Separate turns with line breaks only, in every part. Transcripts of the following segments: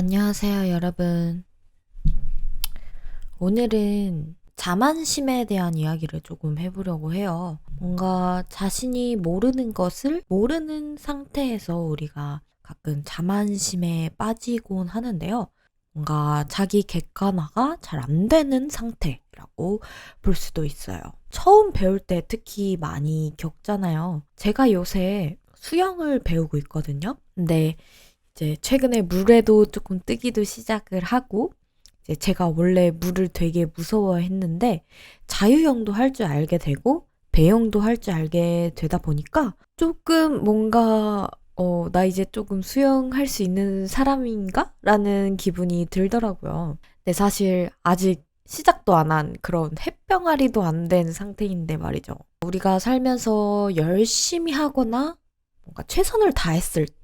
안녕하세요, 여러분. 오늘은 자만심에 대한 이야기를 조금 해보려고 해요. 뭔가 자신이 모르는 것을 모르는 상태에서 우리가 가끔 자만심에 빠지곤 하는데요. 뭔가 자기 객관화가 잘 안 되는 상태라고 볼 수도 있어요. 처음 배울 때 특히 많이 겪잖아요. 제가 요새 수영을 배우고 있거든요. 근데 이제 최근에 물에도 조금 뜨기도 시작을 하고 이제 제가 원래 물을 되게 무서워했는데 자유형도 할 줄 알게 되고 배영도 할 줄 알게 되다 보니까 조금 뭔가 어, 나 이제 조금 수영할 수 있는 사람인가? 라는 기분이 들더라고요. 근데 사실 아직 시작도 안 한 그런 햇병아리도 안 된 상태인데 말이죠. 우리가 살면서 열심히 하거나 뭔가 최선을 다했을 때,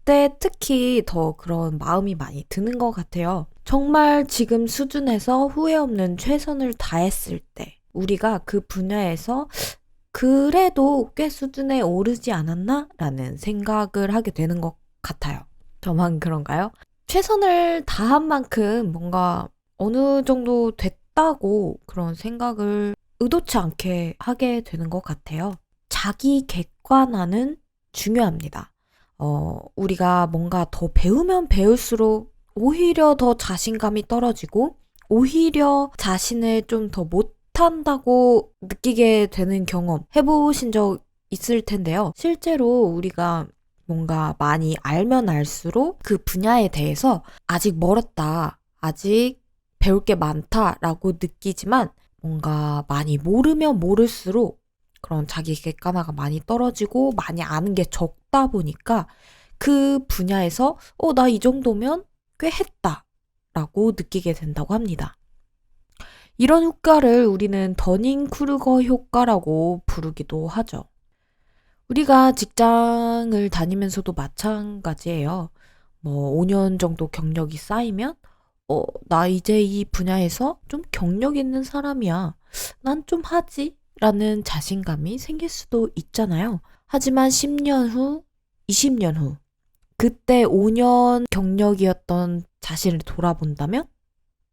그때 특히 더 그런 마음이 많이 드는 것 같아요. 정말 지금 수준에서 후회 없는 최선을 다했을 때, 우리가 그 분야에서 그래도 꽤 수준에 오르지 않았나? 라는 생각을 하게 되는 것 같아요. 저만 그런가요? 최선을 다한 만큼 뭔가 어느 정도 됐다고 그런 생각을 의도치 않게 하게 되는 것 같아요. 자기 객관화는 중요합니다. 어, 우리가 뭔가 더 배우면 배울수록 오히려 더 자신감이 떨어지고 오히려 자신을 좀 더 못한다고 느끼게 되는 경험 해보신 적 있을 텐데요. 실제로 우리가 뭔가 많이 알면 알수록 그 분야에 대해서 아직 멀었다. 아직 배울 게 많다라고 느끼지만 뭔가 많이 모르면 모를수록 그런 자기 객관화가 많이 떨어지고 많이 아는 게 적다 보니까 그 분야에서 어, 나 이 정도면 꽤 했다. 라고 느끼게 된다고 합니다. 이런 효과를 우리는 더닝 크루거 효과라고 부르기도 하죠. 우리가 직장을 다니면서도 마찬가지예요. 뭐 5년 정도 경력이 쌓이면 어, 나 이제 이 분야에서 좀 경력 있는 사람이야. 난 좀 하지. 라는 자신감이 생길 수도 있잖아요. 하지만 10년 후, 20년 후, 그때 5년 경력이었던 자신을 돌아본다면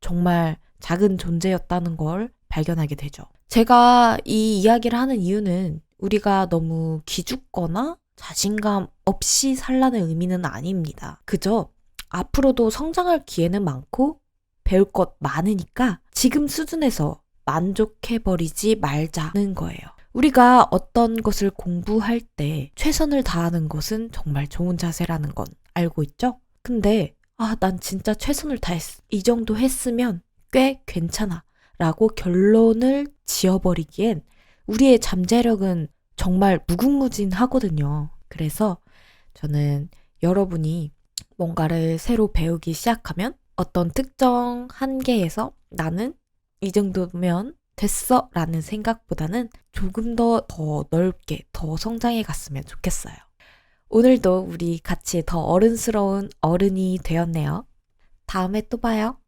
정말 작은 존재였다는 걸 발견하게 되죠. 제가 이 이야기를 하는 이유는 우리가 너무 기죽거나 자신감 없이 살라는 의미는 아닙니다. 그저 앞으로도 성장할 기회는 많고 배울 것 많으니까 지금 수준에서 만족해버리지 말자는 거예요. 우리가 어떤 것을 공부할 때 최선을 다하는 것은 정말 좋은 자세라는 건 알고 있죠? 근데, 아, 난 진짜 최선을 다했어. 이 정도 했으면 꽤 괜찮아. 라고 결론을 지어버리기엔 우리의 잠재력은 정말 무궁무진하거든요. 그래서 저는 여러분이 뭔가를 새로 배우기 시작하면 어떤 특정 한계에서 나는 이 정도면 됐어 라는 생각보다는 조금 더 더 넓게 더 성장해 갔으면 좋겠어요. 오늘도 우리 같이 더 어른스러운 어른이 되었네요. 다음에 또 봐요.